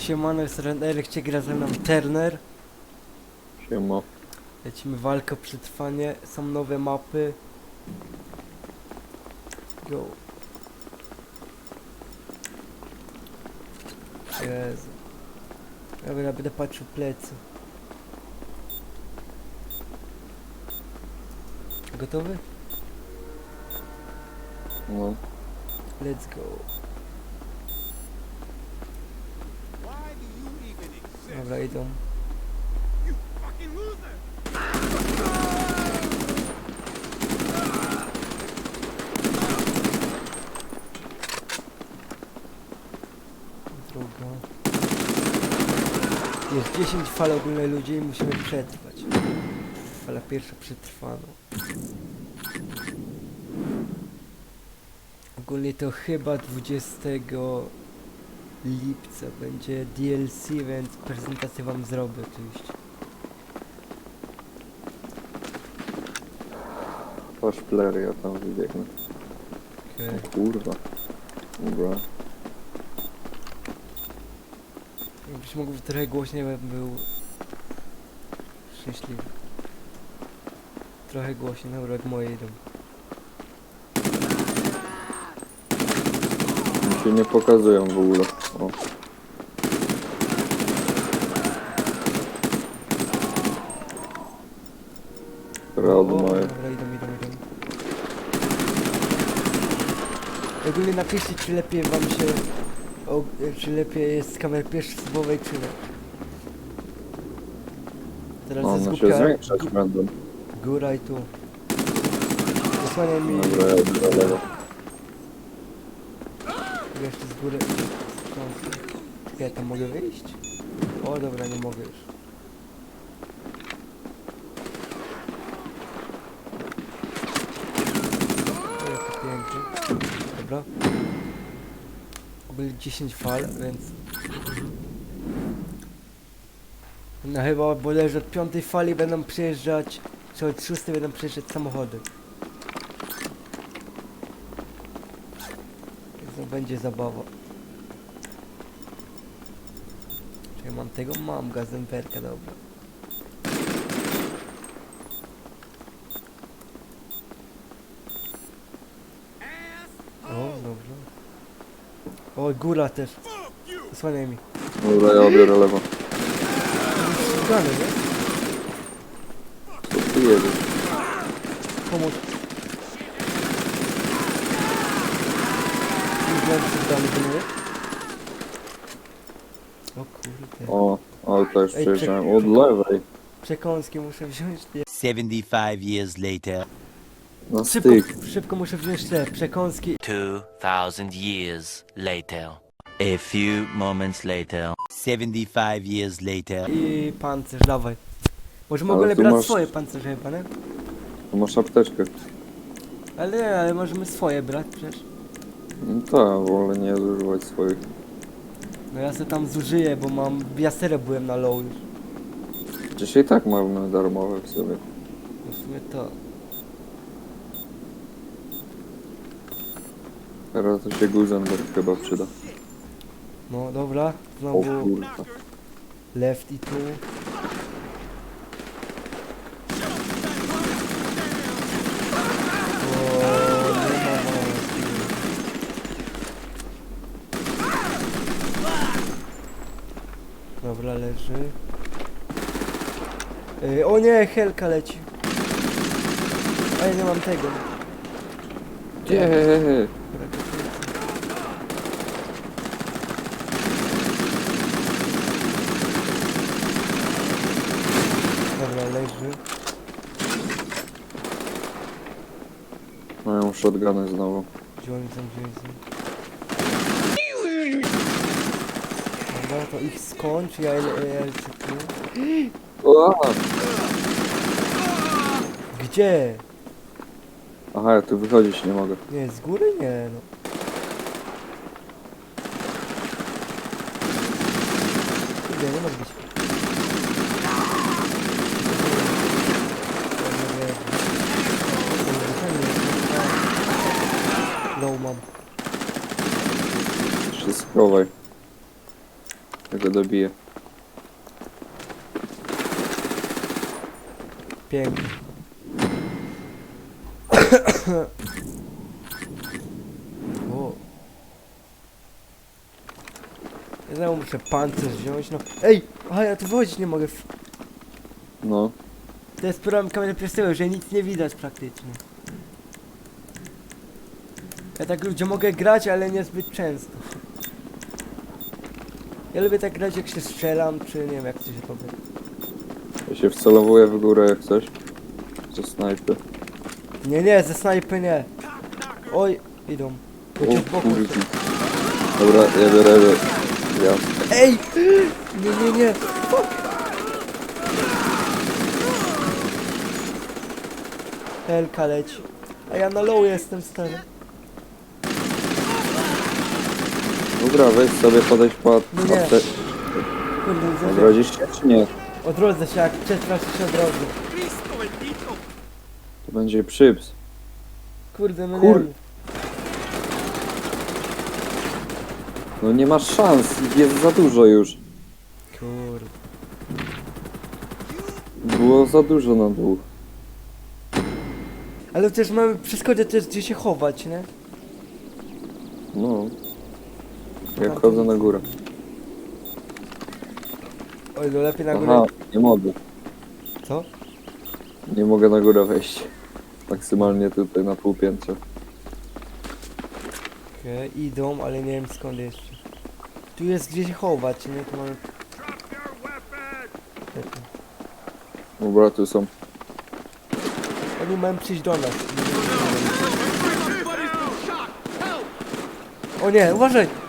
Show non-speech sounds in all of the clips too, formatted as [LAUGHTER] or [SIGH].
Siemano, jest Ren Eryk, gra ze mną Turner. Siema. Lecimy walkę o przetrwanie, są nowe mapy. Go. Jezu. Dobra, będę patrzył plecy. Gotowy? No. Let's go. Why do you even exist? Dobra, idą. Druga. Jest 10 fal ogólnej ludzi i musimy przetrwać. Fala pierwsza przetrwano. Ogólnie to chyba 20 lipca będzie DLC, więc prezentację wam zrobię oczywiście. Patrz player, ja tam wybiegnę. Okej. O kurwa. Dobra. Jakbyś mógł trochę głośniej, bym był szczęśliwy. Trochę głośniej, dobra, jak moje idą. Mi się nie pokazują w ogóle. O. Rad O, moje. Dobra, idą, idą, idą. Ogólnie napiszcie, czy lepiej wam się... O, czy lepiej jest z kamer pierwszosobowej, czy nie. Teraz No, jest one się głupia zwiększać będą. góra i tu. Zasłaniaj mi Dobra, ja do lewo. jeszcze z góry. Czekaj, tam mogę wyjść? O, dobra, nie mogę już. Dobra. Ogólnie 10 fal, więc... No chyba bodajże od piątej fali będą przyjeżdżać, czy od szóstej będą przyjeżdżać samochody. Więc będzie zabawa. Czy ja mam tego? Mam gazenwerkę, dobra. O, dobrze. O, góra też. Zasłaniaj mi. Dobra, ja biorę lewo. Szukany, nie? Co ty jedziesz? Pomóż. Już mam szukany, to mówię. O kurde. O, auto już Ej, przejeżdżałem. Od lewej. Przekąski muszę wziąć. Nie. 75 years later. Na Szybko, styk. szybko muszę wziąć te przekąski. 2000 years later. A few moments later. 75 years later. I pancerz, dawaj. Możemy Ale tu brać masz- swoje pancerze chyba, nie? Masz apteczkę. Ale nie, ale możemy swoje brać przecież. No tak, wolę nie zużywać swoich. No ja sobie tam zużyję, bo mam... Ja serio byłem na low już. Dzisiaj tak mamy darmowe w sobie. No w sumie to... Teraz to się Guzenberg chyba przyda. No dobra, O znowu kurwa. left i tu. O, nie ma. Dobra, leży. Ej, o nie, Helka leci. A ja nie mam tego. Nie. Dobra, to tu jest. Dobra, leży. Mają shotguny znowu. Gdzie oni są, gdzie oni są? Dobra, to ich skończ, ja, ja, ja. O! Gdzie? Aha, ja tu wychodzić nie mogę. Nie, z góry nie, no. Kurde, nie może być. Się schowaj. Tego dobiję. Pięknie. o. Ja znowu muszę pancerz wziąć, no. Ej! Aha, ja tu wychodzić nie mogę. No. To jest problem kamery przesyły, że nic nie widać praktycznie. Ja tak ludzie mogę grać, ale niezbyt często. Ja lubię tak grać jak się strzelam, czy nie wiem jak to się robi. Ja się wcelowuję w górę jak coś. Ze snajpy. Nie, nie, ze snajpy nie. Oj, idą. O Chociaż z boku. Dobra, ja biorę... Ja. Ej! Nie, nie, nie. Fuck. Helka leci. A ja na low jestem stary. Dobra, weź sobie podejść pod... No nie. apte- Kurde, Odrodzisz się czy nie? odrodzę się jak przetrwasz się odrodzę. To będzie przyps. Kurde, no Kur- nie wiem. No nie masz szans, ich jest za dużo już. Kurde. Było za dużo na dół. Ale też mamy przy schodzie też gdzie się chować, nie? No. Ja chodzę na górę. Oj, no lepiej na górę. Aha, nie mogę. Co? Nie mogę na górę wejść. Maksymalnie tutaj na pół piętra. Okej, idą, ale nie wiem skąd jeszcze. Tu jest gdzie się chować, nie? Tu mamy... Dobra, tu są. Oni mają przyjść do nas. O nie, uważaj!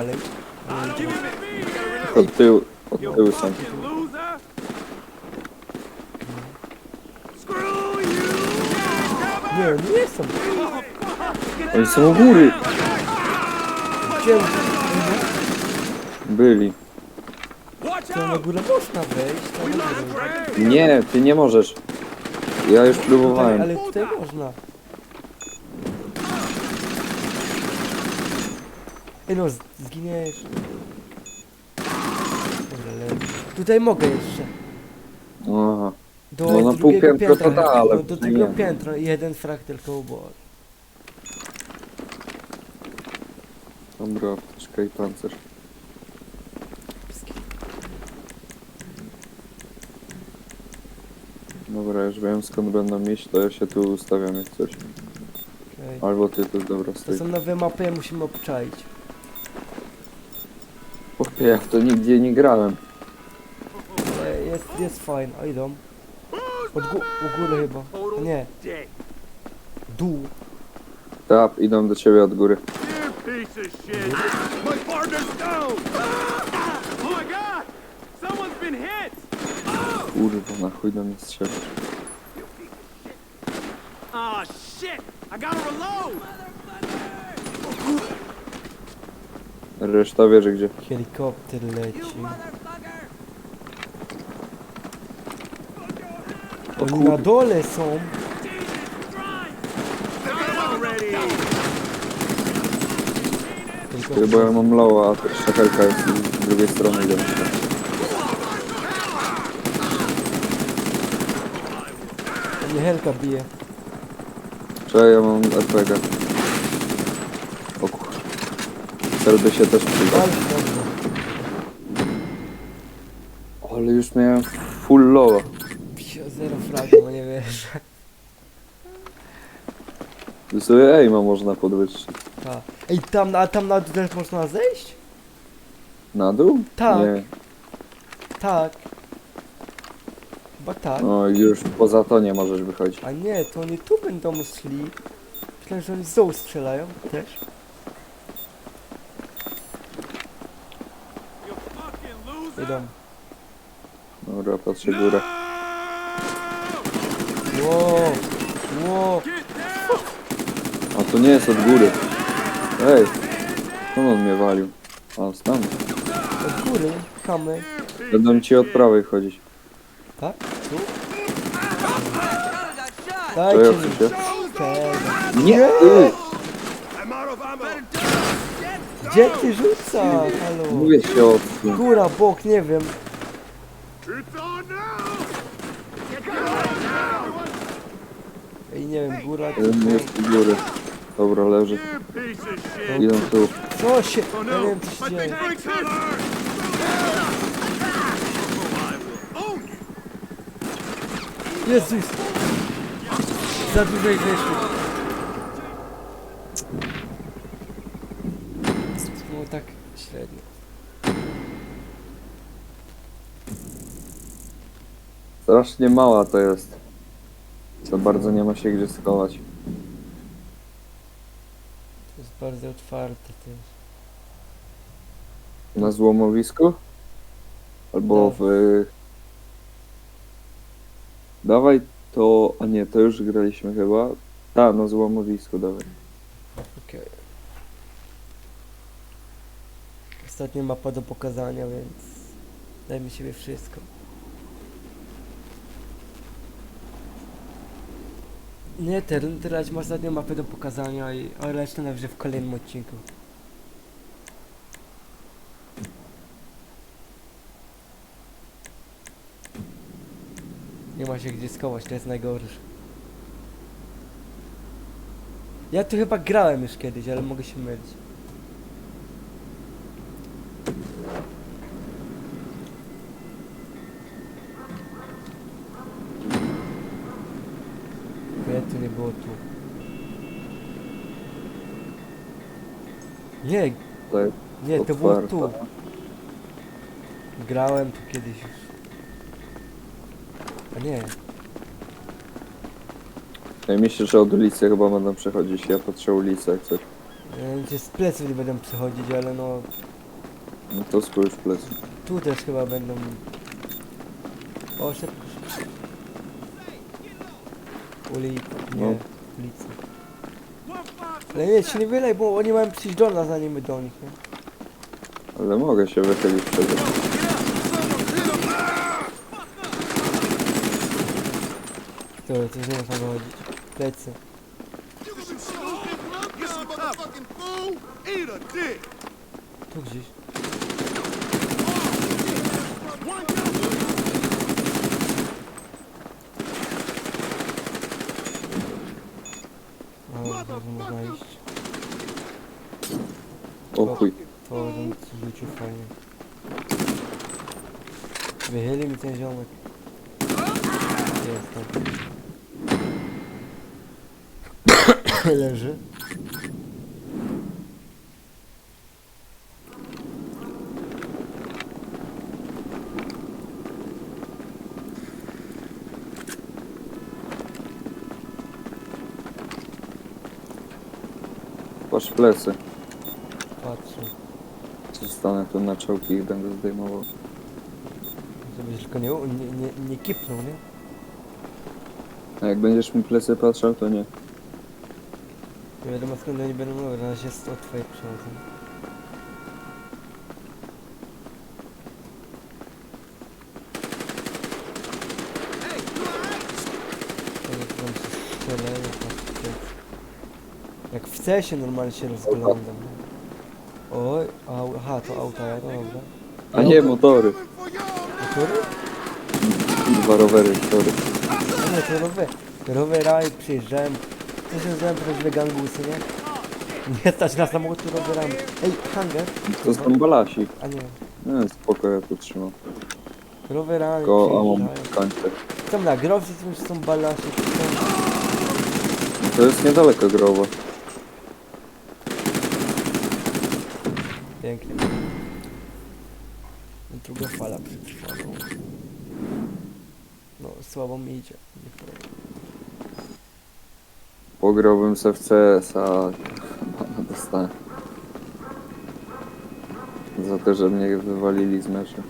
Dalej. Od tyłu, od tyłu są. Screw you. Nie, nie są. Oni są u góry! Gdzie? Byli. To na górę można wejść, na górę. Nie, ty nie możesz. Ja już próbowałem. ale tutaj można. Ej no, zginiesz. Dobra. Tutaj mogę jeszcze. Aha. Do No, na pół drugiego piętra piętra. to da, ale no, do nie. drugiego piętra jeden frag tylko boku. Dobra, apteczka i pancerz. Dobra, już wiem skąd będą iść, to ja się tu ustawiam jak coś. Okej. Albo ty tu, dobra, To są nowe mapy, musimy obczaić. Ja w to nigdzie nie grałem. E, Jest, jest fajne. O, idą. Od gó u góry chyba. A nie, Dead. dół. Tap, idą do ciebie od góry. You piece of shit. My partner's down. Oh my god. Someone's been hit. Kurwa, na chuj do mnie strzelisz. Oh shit. I gotta reload. Reszta wie, że gdzie. Helikopter leci. O Oni na dole są. Ty, bo ja mam lowa, a też szakelka jest z drugiej strony idą. mnie Helka bije. Czekaj, ja mam RPG. O kur... Cel by się też przydał. Ale już miałem full lowa. Psio, Zero fragu, no nie wiesz. Tu sobie aima można podwyższyć. Ta. Ej, tam, a tam na dół też można zejść? Na dół? Tak. Nie. Tak. Chyba tak. No już poza to nie możesz wychodzić. A nie, to oni tu będą szli. Myślałem, że oni z dołu strzelają też. Fucking loser. Idą. Dobra, patrzę górę. Wow. Wow. Get down. A to nie jest od góry. Ej! Skąd on mnie walił? A, stąd. Od góry. Kamy. Będą ci od prawej chodzić. Tak? Tu? To Dajcie ja mi. się. Tego. Nie! Ej! Gdzie ty rzuca? Halo. Mówię się o tym. Góra, bok, nie wiem. Ej, nie wiem, góra czy Jeden jest bok. u góry. Dobra, leży. Idą tu. Co się... Ja nie wiem, co się dzieje. Jezus! Za dużo ich weszło. No tak średnio. Strasznie mała to jest. Za bardzo nie ma się gdzie schować. To jest bardzo otwarte też. Na złomowisku? Albo w... Dawaj to... A nie, to już graliśmy chyba. Tak, na złomowisku, dawaj. Okej. Ostatnia mapa do pokazania, więc dajmy siebie wszystko. Nie, teraz, teraz ma ostatnią mapę do pokazania, i, ale resztę najwyżej w kolejnym odcinku. Nie ma się gdzie skować, to jest najgorsze. Ja tu chyba grałem już kiedyś, ale mogę się mylić. Nie, to nie było tu. Nie, To jest nie, to było tu. Grałem tu kiedyś już. A nie, Ja myślę, że od ulicy chyba będą przechodzić. Ja patrzę ulicę jak coś. ja gdzie z pleców nie będą przychodzić, ale no No to spójrz plecy. tu też chyba będą... O, szybko, szybko. Uli... nie, No. ulicy. Ale nie, się nie wylej, bo oni mają przyjść do nas, zanim my do nich, nie? Ale mogę się wychylić przed nim. To, to nie można wychodzić. Plecy. Tu gdzieś. O, może można iść. O chuj. Rzucił fajnie. Wychyli mi ten ziomek. Jest tam. [COUGHS] Leży. Patrz w plecy. Patrzę. Zostanę tu na czołki i będę zdejmował. Żebyś tylko nie, nie, nie, nie kipnął, nie? A jak będziesz mi plecy patrzał, to nie. Nie wiadomo skąd oni będą mówić, na razie jest od twojej się strzelają, patrzcie. Jak w cesie normalnie się rozglądam. Oj, au, aha, to auta jadą, dobra. A nie, motory. Motory? Dwa rowery, sorry. A nie, to rower. Rowerami przyjeżdżałem. Co się zrobiłem prawdziwe gangusy, nie? Nie stać na samochód z rowerami. Ej, hangar. To są balasi. A nie, Nie, spoko, ja tu trzymam. rowerami Tylko a mam przyjeżdżają. końce. Tam na growcy są, są balasie, to są... To jest niedaleko growa. Pięknie. Druga fala przetrwa, no. No, słabo mi idzie. Nie powiem. Pograłbym se w CS, a [LAUGHS] dostałem. Za to, że mnie wywalili z meczu.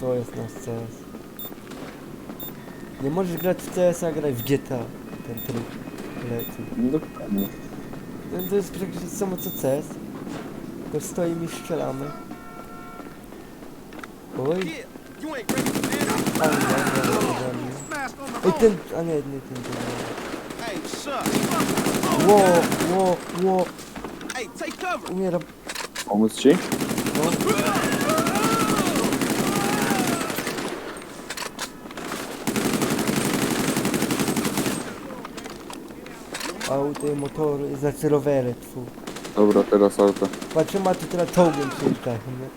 To jest nasz CS. Nie możesz grać w CS, a graj w GTA. Ten tryb leci. Dokładnie. No, to jest praktycznie samo co CS. Tylko stoimy i strzelamy. Oj, a nie, ten, a nie, nie, ten, ten. Ło, ło, ło, umieram. Pomóc ci? Auty, motory, znaczy rowery, tfu. Dobra, teraz auto. Patrzę, ma tu teraz czołgiem przyjeżdżają, nie?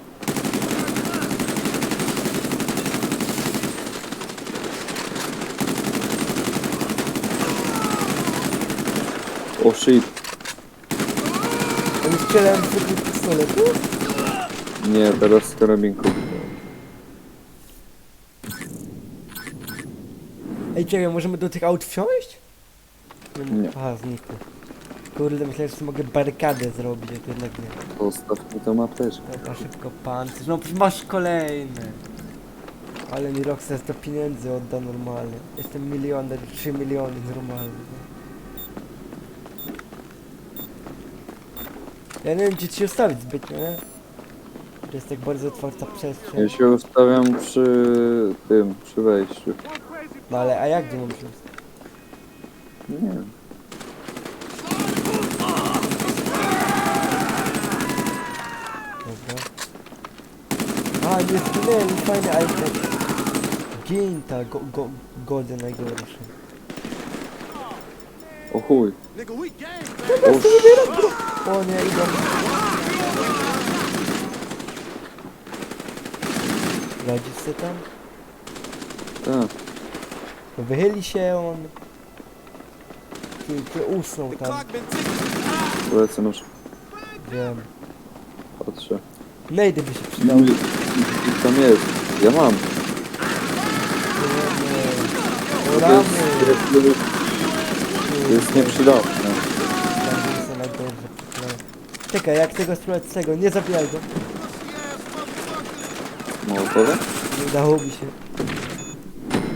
O shit. Oni strzelają z zwykłych pistoletów? Nie, teraz z karabinku. Ej, czekaj, możemy do tych aut wsiąść? Nie. Aha, znikły. Kurde, myślałem, że mogę barykadę zrobić, a to jednak nie. Zostaw mi tą apteczkę. Dobra, szybko pancerz. No masz kolejne. Ale mi Rockstar to pieniędzy odda normalnie. Jestem milioner, 3 miliony normalnie. nie? Ja nie wiem gdzie ci ustawić zbytnio, nie? To jest tak bardzo otwarta przestrzeń. Ja się ustawiam przy tym, przy wejściu. No ale a jak gdzie mam się ustawić? Nie wiem. Dobra. A, nie zginęli, fajny item. Ginta, go, go, gody najgorszy. O chuj. O. O nie, idą. Radzisz się tam? Tak. Wychyli się on. Ty, ty usnął tam. Lecę nóż. wiem. Patrzę. Nejdy by się przydał. I tam jest. Ja mam. Ramy. To jest nieprzydatne. Dobrze przyklejone. Czekaj, jak tego spróbować z tego? Nie zabijaj go. Mołotowe? Nie udało mi się.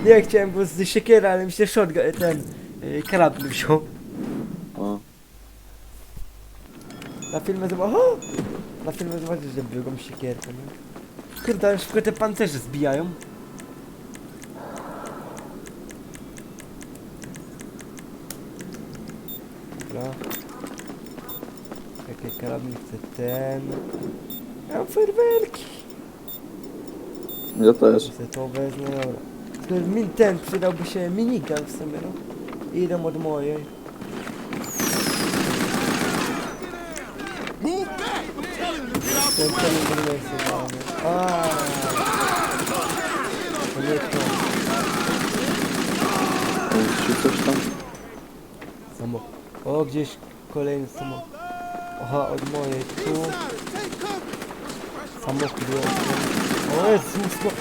Nie, chciałem go z siekiera, ale mi się shotgun, ten yy, karabin wziął. O. Na filmie zobacz, o! Na filmie zobaczysz, że drugą siekierkę, nie? Kurde, szybko te pancerze zbijają. Dobra. Jakie karabin chcę ten. Ja mam fajerwerki. Ja też. Chcę to wezmę, dobra. Min, ten przydałby się minigun w sumie, no. Idę od mojej. Ten way. ten nie jest dany. Aaa. To nie to. Ci coś tam? Samo. O, gdzieś kolejny samo. Aha, od mojej. Tu samochód jest. O, jest mocno.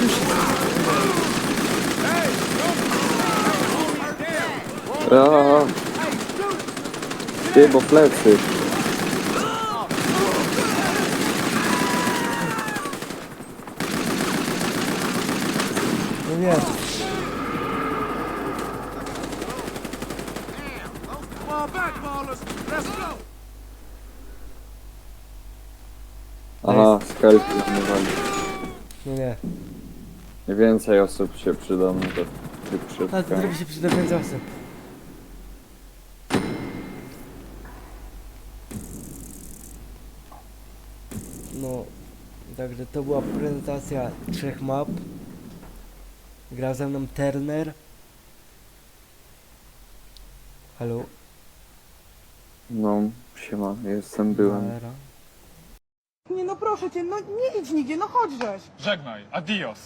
Tu się. Aaa. Ty, bo plecy. No nie. Fall back, ballers. Let's go. Aha, skalki zamywali. No nie. I więcej osób się przyda mi to tych A to szybka. zrobi się przy więcej osób. No, także to była prezentacja trzech map. Gra ze mną Turner. Halo? No, siema, jestem, byłem. Nie no proszę cię, no nie idź nigdzie, no chodź żeś. Żegnaj, adios.